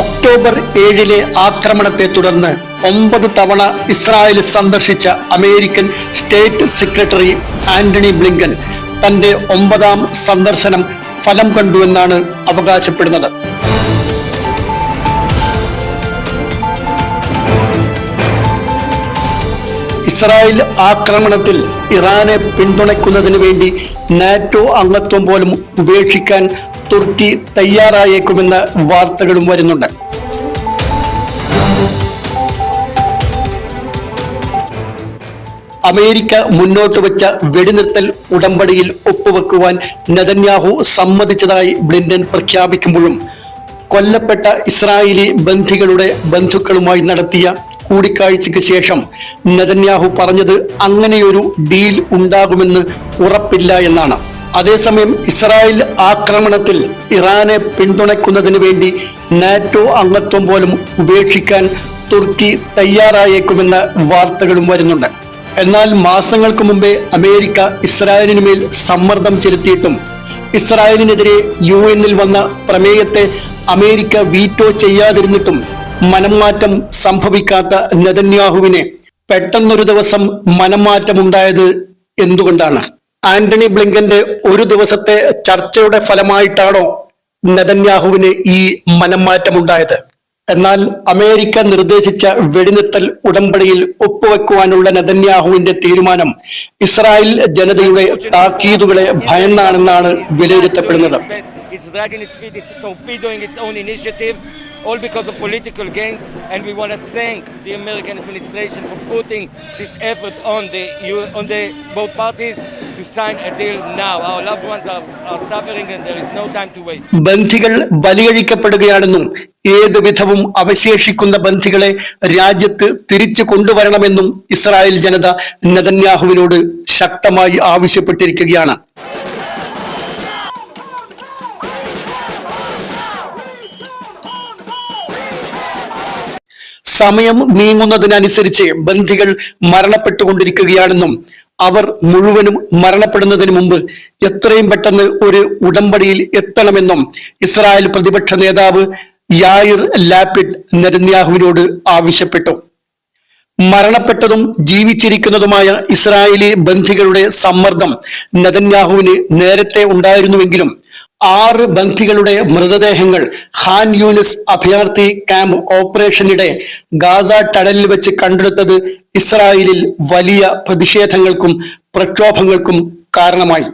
October ഏഴിലെ ആക്രമണത്തെ തുടർന്ന് ഒമ്പത് തവണ ഇസ്രായേൽ സന്ദർശിച്ച American state secretary Antony Blinken തന്റെ ഒമ്പതാം സന്ദർശനം ഫലം കണ്ടുവെന്നാണ് അവകാശപ്പെടുന്നത്. ഇസ്രായേൽ ആക്രമണത്തിൽ ഇറാനെ പിന്തുണയ്ക്കുന്നതിന് വേണ്ടി നാറ്റോ അംഗത്വം പോലും ഉപേക്ഷിക്കാൻ തുർക്കി തയ്യാറായേക്കുമെന്ന വാർത്തകളും വരുന്നുണ്ട്. അമേരിക്ക മുന്നോട്ട് വെച്ച വെടിനിർത്തൽ ഉടമ്പടിയിൽ ഒപ്പുവെക്കുവാൻ നെതന്യാഹു സമ്മതിച്ചതായി ബ്ലിൻഡൻ പ്രഖ്യാപിക്കുമ്പോഴും കൊല്ലപ്പെട്ട ഇസ്രായേലി ബന്ധികളുടെ ബന്ധുക്കളുമായി നടത്തിയ കൂടിക്കാഴ്ചയ്ക്ക് ശേഷം നെതന്യാഹു പറഞ്ഞത് അങ്ങനെയൊരു ഡീൽ ഉണ്ടാകുമെന്ന് ഉറപ്പില്ല എന്നാണ്. അതേസമയം ഇസ്രായേൽ ആക്രമണത്തിൽ ഇറാനെ പിന്തുണയ്ക്കുന്നതിന് വേണ്ടി നാറ്റോ അംഗത്വം പോലും ഉപേക്ഷിക്കാൻ തുർക്കി തയ്യാറായേക്കുമെന്ന വാർത്തകളും വരുന്നുണ്ട്. എന്നാൽ മാസങ്ങൾക്ക് മുമ്പേ അമേരിക്ക ഇസ്രായേലിന് മേൽ സമ്മർദ്ദം ചെലുത്തിയിട്ടും ഇസ്രായേലിനെതിരെ യു എന്നിൽ വന്ന പ്രമേയത്തെ അമേരിക്ക വീറ്റോ ചെയ്യാതിരുന്നിട്ടും മനംമാറ്റം സംഭവിക്കാത്ത നെതന്യാഹുവിനെ പെട്ടെന്നൊരു ദിവസം മനംമാറ്റമുണ്ടായത് എന്തുകൊണ്ടാണ്? ആന്റണി ബ്ലിങ്കന്റെ ഒരു ദിവസത്തെ ചർച്ചയുടെ ഫലമായിട്ടാണോ നെതന്യാഹുവിന് ഈ മനംമാറ്റമുണ്ടായത്? എന്നാൽ അമേരിക്ക നിർദ്ദേശിച്ച വെടിനിർത്തൽ ഉടമ്പടിയിൽ ഒപ്പുവെക്കുവാനുള്ള നെതന്യാഹുവിന്റെ തീരുമാനം ഇസ്രായേൽ ജനതയുടെ താക്കീതുകളെ ഭയന്നാണെന്നാണ് വിലയിരുത്തപ്പെടുന്നത്. It's dragging its feet, it's torpedoing its own initiative, all because of political gains. And we want to thank the American administration for putting this effort on the on the both parties to sign a deal now. Our loved ones are, are suffering, and there is no time to waste. ബന്ധികൾ ബലികഴിക്കപ്പെടുകയാണെന്നും ഏത് വിധവും അവശേഷിക്കുന്ന ബന്ധികളെ രാജ്യത്ത് തിരിച്ചു കൊണ്ടുവരണമെന്നും Israel ജനത നെതന്യാഹുവിനോട് ശക്തമായി ആവശ്യപ്പെട്ടിരിക്കുകയാണ് സമയം നീങ്ങുന്നതിനനുസരിച്ച് ബന്ധികൾ മരണപ്പെട്ടുകൊണ്ടിരിക്കുകയാണെന്നും അവർ മുഴുവനും മരണപ്പെടുന്നതിന് മുമ്പ് എത്രയും പെട്ടെന്ന് ഒരു ഉടമ്പടിയിൽ എത്തണമെന്നും ഇസ്രായേൽ പ്രതിപക്ഷ നേതാവ് യായിർ ലാപിഡ് നരന്യാഹുവിനോട് ആവശ്യപ്പെട്ടു. മരണപ്പെട്ടതും ജീവിച്ചിരിക്കുന്നതുമായ ഇസ്രായേലി ബന്ധികളുടെ സമ്മർദ്ദം നെതന്യാഹുവിന് നേരത്തെ ഉണ്ടായിരുന്നുവെങ്കിലും ആറ് ബന്ധികളുടെ മൃതദേഹങ്ങൾ ഖാൻ യൂനിസ് അഭയാർത്ഥി ക്യാമ്പ് ഓപ്പറേഷനിടെ ഗാസ ടണലിൽ വെച്ച് കണ്ടെടുത്തത് ഇസ്രായേലിൽ വലിയ പ്രതിഷേധങ്ങൾക്കും പ്രക്ഷോഭങ്ങൾക്കും കാരണമായി.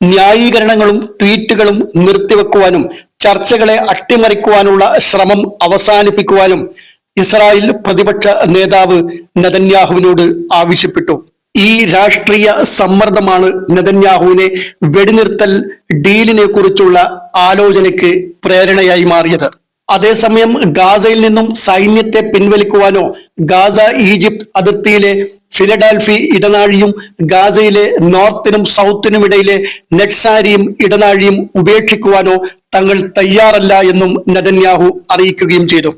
ന്യായീകരണങ്ങളും ട്വീറ്റുകളും നിർത്തിവെക്കുവാനും ചർച്ചകളെ അട്ടിമറിക്കുവാനുള്ള ശ്രമം അവസാനിപ്പിക്കുവാനും ഇസ്രായേൽ പ്രതിപക്ഷ നേതാവ് നെതന്യാഹുവിനോട് ആവശ്യപ്പെട്ടു. ഈ രാഷ്ട്രീയ സമ്മർദ്ദമാണ് നെതന്യാഹുവിനെ വെടിനിർത്തൽ ഡീലിനെ കുറിച്ചുള്ള ആലോചനയ്ക്ക് പ്രേരണയായി മാറിയത്. അതേസമയം ഗാസയിൽ നിന്നും സൈന്യത്തെ പിൻവലിക്കുവാനോ ഗാസ ഈജിപ്ത് അതിർത്തിയിലെ ഫിലഡാൽഫി ഇടനാഴിയും ഗാസയിലെ നോർത്തിനും സൗത്തിനും ഇടയിലെ നെക്സാരിയും ഇടനാഴിയും ഉപേക്ഷിക്കുവാനോ തങ്ങൾ തയ്യാറല്ല എന്നും നെതന്യാഹു അറിയിക്കുകയും ചെയ്തു.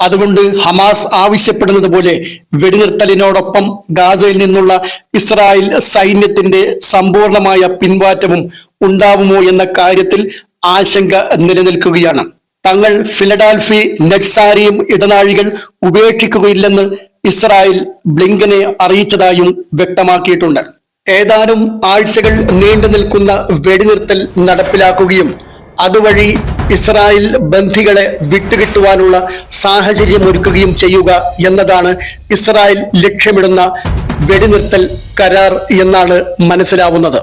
അതുകൊണ്ട് ഹമാസ് ആവശ്യപ്പെടുന്നത് പോലെ വെടിനിർത്തലിനോടൊപ്പം ഗാസയിൽ നിന്നുള്ള ഇസ്രായേൽ സൈന്യത്തിന്റെ സമ്പൂർണമായ പിൻവാറ്റവും ഉണ്ടാവുമോ എന്ന കാര്യത്തിൽ ആശങ്ക നിലനിൽക്കുകയാണ്. തങ്ങൾ ഫിലഡാൽഫി നെക്സാരിയും ഇടനാഴികൾ ഉപേക്ഷിക്കുകയില്ലെന്ന് ഇസ്രായേൽ ബ്ലിങ്കനെ അറിയിച്ചതായും വ്യക്തമാക്കിയിട്ടുണ്ട്. ഏതാനും ആഴ്ചകൾ നീണ്ടു നിൽക്കുന്ന വെടിനിർത്തൽ നടപ്പിലാക്കുകയും അതുവഴി ഇസ്രായേൽ ബന്ധികളെ വിട്ടുകിട്ടുവാനുള്ള സാഹചര്യം ഒരുക്കുകയും ചെയ്യുക എന്നതാണ് ഇസ്രായേൽ ലക്ഷ്യമിടുന്ന വെടിനിർത്തൽ കരാർ എന്നാണ് മനസ്സിലാവുന്നത്.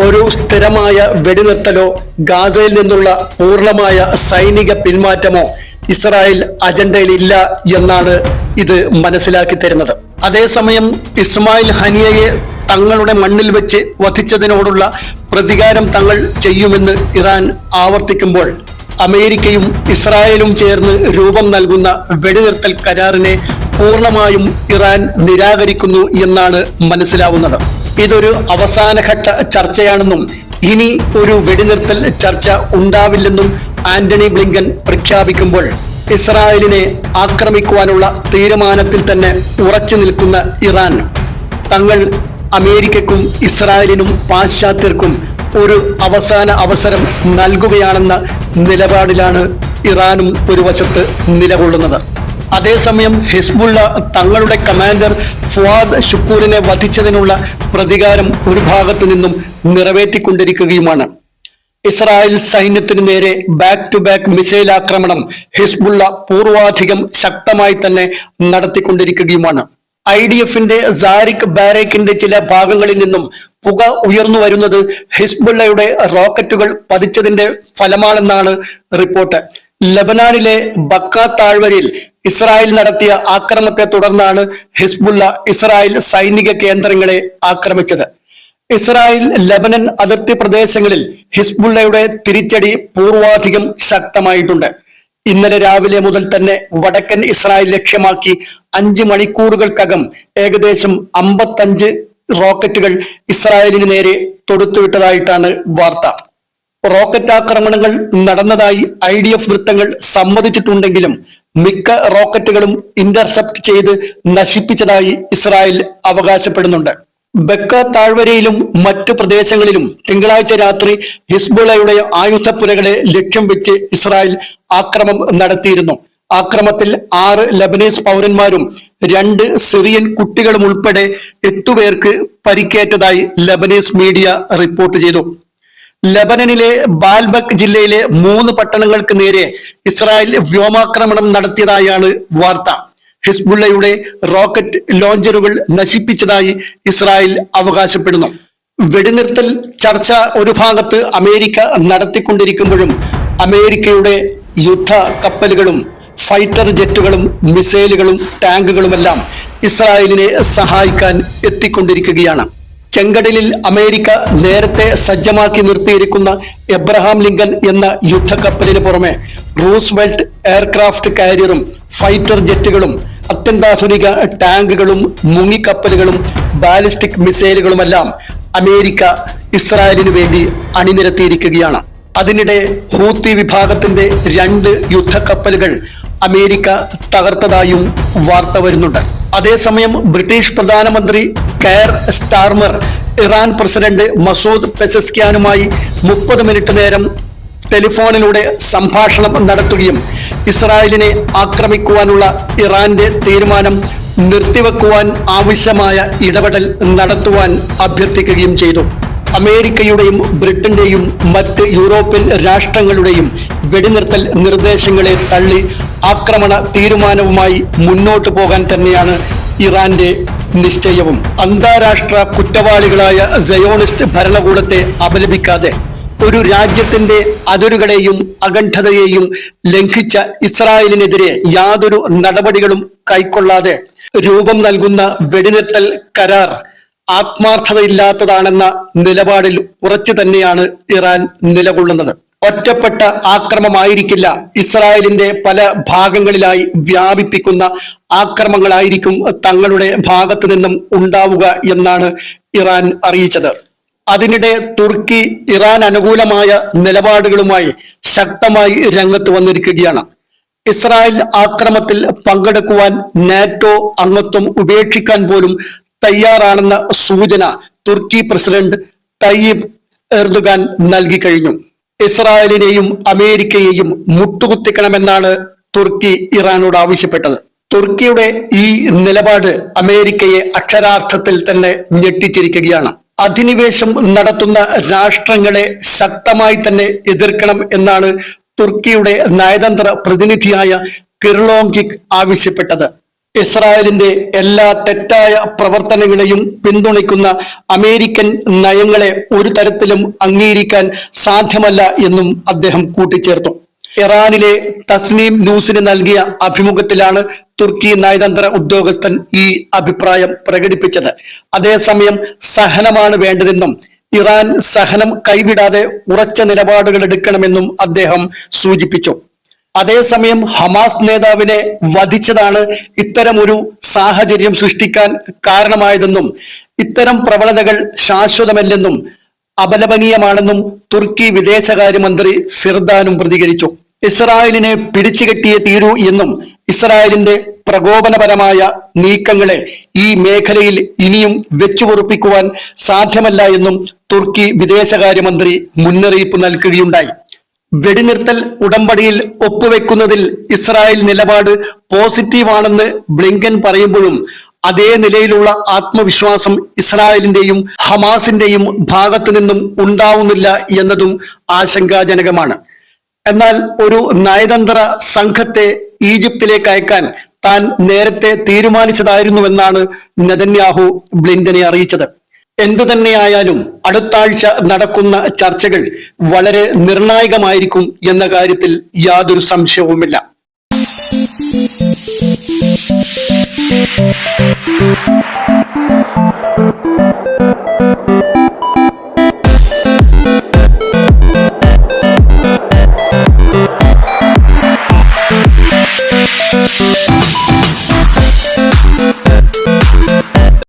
ഒരു സ്ഥിരമായ വെടിനിർത്തലോ ഗാസയിൽ നിന്നുള്ള പൂർണമായ സൈനിക പിന്മാറ്റമോ ഇസ്രായേൽ അജണ്ടയിൽ ഇല്ല എന്നാണ് ഇത് മനസ്സിലാക്കി തരുന്നത്. അതേസമയം ഇസ്മായിൽ ഹനിയയെ തങ്ങളുടെ മണ്ണിൽ വെച്ച് വധിച്ചതിനോടുള്ള പ്രതികാരം തങ്ങൾ ചെയ്യുമെന്ന് ഇറാൻ ആവർത്തിക്കുമ്പോൾ അമേരിക്കയും ഇസ്രായേലും ചേർന്ന് രൂപം നൽകുന്ന വെടിനിർത്തൽ കരാറിനെ പൂർണമായും ഇറാൻ നിരാകരിക്കുന്നു എന്നാണ് മനസ്സിലാവുന്നത്. ഇതൊരു അവസാനഘട്ട ചർച്ചയാണെന്നും ഇനി ഒരു വെടിനിർത്തൽ ചർച്ച ഉണ്ടാവില്ലെന്നും ആന്റണി ബ്ലിങ്കൻ പ്രഖ്യാപിക്കുമ്പോൾ ഇസ്രായേലിനെ ആക്രമിക്കുവാനുള്ള തീരുമാനത്തിൽ തന്നെ ഉറച്ചു നിൽക്കുന്ന ഇറാൻ. തങ്ങൾ അമേരിക്കക്കും ഇസ്രായേലിനും പാശ്ചാത്യർക്കും ഒരു അവസാന അവസരം നൽകുകയാണെന്ന നിലപാടിലാണ് ഇറാനും ഒരു വശത്ത് നിലകൊള്ളുന്നത്. അതേസമയം ഹിസ്ബുള്ള തങ്ങളുടെ കമാൻഡർ ഫുവാദ് ഷുക്കൂറിനെ വധിച്ചതിനുള്ള പ്രതികാരം ഒരു ഭാഗത്തു നിന്നും നിറവേറ്റിക്കൊണ്ടിരിക്കുകയുമാണ്. ഇസ്രായേൽ സൈന്യത്തിനു നേരെ ബാക്ക് ടു ബാക്ക് മിസൈൽ ആക്രമണം ഹിസ്ബുള്ള പൂർവാധികം ശക്തമായി തന്നെ നടത്തിക്കൊണ്ടിരിക്കുകയുമാണ്. ഐ ഡി എഫിന്റെ ബാരേക്കിന്റെ ചില ഭാഗങ്ങളിൽ നിന്നും പുക ഉയർന്നു വരുന്നത് ഹിസ്ബുള്ളയുടെ റോക്കറ്റുകൾ പതിച്ചതിന്റെ ഫലമാണെന്നാണ് റിപ്പോർട്ട്. ലബനാനിലെ ബക്ക താഴ്വരയിൽ ഇസ്രായേൽ നടത്തിയ ആക്രമണത്തെ തുടർന്നാണ് ഹിസ്ബുള്ള ഇസ്രായേൽ സൈനിക കേന്ദ്രങ്ങളെ ആക്രമിച്ചത്. ഇസ്രായേൽ ലബനൻ അതിർത്തി പ്രദേശങ്ങളിൽ ഹിസ്ബുള്ളയുടെ തിരിച്ചടി പൂർവാധികം ശക്തമായിട്ടുണ്ട്. ഇന്നലെ രാവിലെ മുതൽ തന്നെ വടക്കൻ ഇസ്രായേൽ ലക്ഷ്യമാക്കി അഞ്ച് മണിക്കൂറുകൾക്കകം ഏകദേശം അമ്പത്തഞ്ച് റോക്കറ്റുകൾ ഇസ്രായേലിന് നേരെ തൊടുത്തുവിട്ടതായിട്ടാണ് വാർത്ത. റോക്കറ്റ് ആക്രമണങ്ങൾ നടന്നതായി ഐ ഡി എഫ് വൃത്തങ്ങൾ സമ്മതിച്ചിട്ടുണ്ടെങ്കിലും മിക്ക റോക്കറ്റുകളും ഇന്റർസെപ്റ്റ് ചെയ്ത് നശിപ്പിച്ചതായി ഇസ്രായേൽ അവകാശപ്പെടുന്നുണ്ട്. ബക്ക താഴ്വരയിലും മറ്റു പ്രദേശങ്ങളിലും തിങ്കളാഴ്ച രാത്രി ഹിസ്ബുള്ളയുടെ ആയുധപ്പുരകളെ ലക്ഷ്യം വെച്ച് ഇസ്രായേൽ ആക്രമം നടത്തിയിരുന്നു. ആക്രമത്തിൽ ആറ് ലബനീസ് പൗരന്മാരും രണ്ട് സിറിയൻ കുട്ടികളും ഉൾപ്പെടെ എട്ടുപേർക്ക് പരിക്കേറ്റതായി ലബനീസ് മീഡിയ റിപ്പോർട്ട് ചെയ്തു. ലബനനിലെ ബാൽബക് ജില്ലയിലെ മൂന്ന് പട്ടണങ്ങൾക്ക് നേരെ ഇസ്രായേൽ വ്യോമാക്രമണം നടത്തിയതായാണ് വാർത്ത. ഹിസ്ബുള്ളയുടെ റോക്കറ്റ് ലോഞ്ചറുകൾ നശിപ്പിച്ചതായി ഇസ്രായേൽ അവകാശപ്പെടുന്നു. വെടിനിർത്തൽ ചർച്ച ഒരു ഭാഗത്ത് അമേരിക്ക നടത്തിക്കൊണ്ടിരിക്കുമ്പോഴും അമേരിക്കയുടെ യുദ്ധ കപ്പലുകളും ഫൈറ്റർ ജെറ്റുകളും മിസൈലുകളും ടാങ്കുകളുമെല്ലാം ഇസ്രായേലിനെ സഹായിക്കാൻ എത്തിക്കൊണ്ടിരിക്കുകയാണ്. ചെങ്കടലിൽ അമേരിക്ക നേരത്തെ സജ്ജമാക്കി നിർത്തിയിരിക്കുന്ന എബ്രഹാം ലിങ്കൻ എന്ന യുദ്ധക്കപ്പലിന് പുറമെ റൂസ്വെൽറ്റ് എയർക്രാഫ്റ്റ് കാരിയറും ഫൈറ്റർ ജെറ്റുകളും അത്യന്താധുനിക ടാങ്കുകളും മുങ്ങിക്കപ്പലുകളും ബാലിസ്റ്റിക് മിസൈലുകളുമെല്ലാം അമേരിക്ക ഇസ്രായേലിനു വേണ്ടി അണിനിരത്തിയിരിക്കുകയാണ്. അതിനിടെ ഹൂത്തി വിഭാഗത്തിന്റെ രണ്ട് യുദ്ധക്കപ്പലുകൾ അമേരിക്ക തകർത്തതായും വാർത്ത വരുന്നുണ്ട്. അതേസമയം ബ്രിട്ടീഷ് പ്രധാനമന്ത്രി Keir Starmer Iran president Masoud പെസസ്ക്യാനുമായി മുപ്പത് മിനിറ്റ് നേരം ടെലിഫോണിലൂടെ സംഭാഷണം നടത്തുകയും ഇസ്രായേലിനെ ആക്രമിക്കുവാനുള്ള ഇറാന്റെ തീരുമാനം നിർത്തിവെക്കുവാൻ ആവശ്യമായ ഇടപെടൽ നടത്തുവാൻ അഭ്യർത്ഥിക്കുകയും ചെയ്തു. അമേരിക്കയുടെയും ബ്രിട്ടന്റെയും മറ്റ് യൂറോപ്യൻ രാഷ്ട്രങ്ങളുടെയും വെടിനിർത്തൽ നിർദ്ദേശങ്ങളെ തള്ളി ആക്രമണ തീരുമാനവുമായി മുന്നോട്ട് പോകാൻ തന്നെയാണ് ഇറാന്റെ നിശ്ചയവും. അന്താരാഷ്ട്ര കുറ്റവാളികളായ സയോണിസ്റ്റ് ഭരണകൂടത്തെ അപലപിക്കാതെ ഒരു രാജ്യത്തിന്റെ അതിരുകളെയും അഖണ്ഡതയെയും ലംഘിച്ച ഇസ്രായേലിനെതിരെ യാതൊരു നടപടികളും കൈക്കൊള്ളാതെ രൂപം നൽകുന്ന വെടിനിർത്തൽ കരാർ ആത്മാർത്ഥതയില്ലാത്തതാണെന്ന നിലപാടിൽ ഉറച്ചു തന്നെയാണ് ഇറാൻ നിലകൊള്ളുന്നത്. ഒറ്റപ്പെട്ട ആക്രമമായിരിക്കില്ല. ഇസ്രായേലിന്റെ പല ഭാഗങ്ങളിലായി വ്യാപിപ്പിക്കുന്ന ആക്രമങ്ങളായിരിക്കും തങ്ങളുടെ ഭാഗത്തു നിന്നും ഉണ്ടാവുക എന്നാണ് ഇറാൻ അറിയിച്ചത്. അതിനിടെ തുർക്കി ഇറാൻ അനുകൂലമായ നിലപാടുകളുമായി ശക്തമായി രംഗത്ത് വന്നിരിക്കുകയാണ്. ഇസ്രായേൽ ആക്രമത്തിൽ പങ്കെടുക്കുവാൻ നാറ്റോ അംഗത്വം ഉപേക്ഷിക്കാൻ പോലും തയ്യാറാണെന്ന സൂചന തുർക്കി പ്രസിഡന്റ് തയ്യിബ് എർദുഗാൻ നൽകി കഴിഞ്ഞു. ഇസ്രായേലിനെയും അമേരിക്കയെയും മുട്ടുകുത്തിക്കണമെന്നാണ് തുർക്കി ഇറാനോട് ആവശ്യപ്പെട്ടത്. തുർക്കിയുടെ ഈ നിലപാട് അമേരിക്കയെ അക്ഷരാർത്ഥത്തിൽ തന്നെ ഞെട്ടിച്ചിരിക്കുകയാണ്. അധിനിവേശം നടത്തുന്ന രാഷ്ട്രങ്ങളെ ശക്തമായി തന്നെ എതിർക്കണം എന്നാണ് തുർക്കിയുടെ നയതന്ത്ര പ്രതിനിധിയായ കിർലോങ്കിക് ആവശ്യപ്പെട്ടത്. ഇസ്രായേലിന്റെ എല്ലാ തെറ്റായ പ്രവർത്തനങ്ങളെയും പിന്തുണയ്ക്കുന്ന അമേരിക്കൻ നയങ്ങളെ ഒരു തരത്തിലും അംഗീകരിക്കാൻ സാധ്യമല്ല എന്നും അദ്ദേഹം കൂട്ടിച്ചേർത്തു. ഇറാനിലെ തസ്നീം ന്യൂസിന് നൽകിയ അഭിമുഖത്തിലാണ് തുർക്കി നയതന്ത്ര ഉദ്യോഗസ്ഥൻ ഈ അഭിപ്രായം പ്രകടിപ്പിച്ചത്. അതേസമയം സഹനമാണ് വേണ്ടതെന്നും ഇറാൻ സഹനം കൈവിടാതെ ഉറച്ച നിലപാടുകൾ എടുക്കണമെന്നും അദ്ദേഹം സൂചിപ്പിച്ചു. അതേസമയം ഹമാസ് നേതാവിനെ വധിച്ചതാണ് ഇത്തരമൊരു സാഹചര്യം സൃഷ്ടിക്കാൻ കാരണമായതെന്നും ഇത്തരം പ്രവണതകൾ ശാശ്വതമല്ലെന്നും അപലപനീയമാണെന്നും തുർക്കി വിദേശകാര്യമന്ത്രി ഫിർദാനും പ്രതികരിച്ചു. ഇസ്രായേലിനെ പിടിച്ചുകെട്ടിയേ തീരൂ എന്നും ഇസ്രായേലിന്റെ പ്രകോപനപരമായ നീക്കങ്ങളെ ഈ മേഖലയിൽ ഇനിയും വെച്ചുപൊറുപ്പിക്കുവാൻ സാധ്യമല്ല എന്നും തുർക്കി വിദേശകാര്യമന്ത്രി മുന്നറിയിപ്പ് നൽകുകയുണ്ടായി. വെടിനിർത്തൽ ഉടമ്പടിയിൽ ഒപ്പുവെക്കുന്നതിൽ ഇസ്രായേൽ നിലപാട് പോസിറ്റീവാണെന്ന് ബ്ലിങ്കൻ പറയുമ്പോഴും അതേ നിലയിലുള്ള ആത്മവിശ്വാസം ഇസ്രായേലിന്റെയും ഹമാസിന്റെയും ഭാഗത്തു നിന്നും ഉണ്ടാവുന്നില്ല എന്നതും ആശങ്കാജനകമാണ്. എന്നാൽ ഒരു നയതന്ത്ര സംഘത്തെ ഈജിപ്തിലേക്ക് അയക്കാൻ താൻ നേരത്തെ തീരുമാനിച്ചതായിരുന്നുവെന്നാണ് നെതന്യാഹു ബ്ലിങ്കനെ അറിയിച്ചത്. എന്തു തന്നെയായാലും അടുത്ത ആഴ്ച നടക്കുന്ന ചർച്ചകൾ വളരെ നിർണായകമായിരിക്കും എന്ന കാര്യത്തിൽ യാതൊരു സംശയവുമില്ല.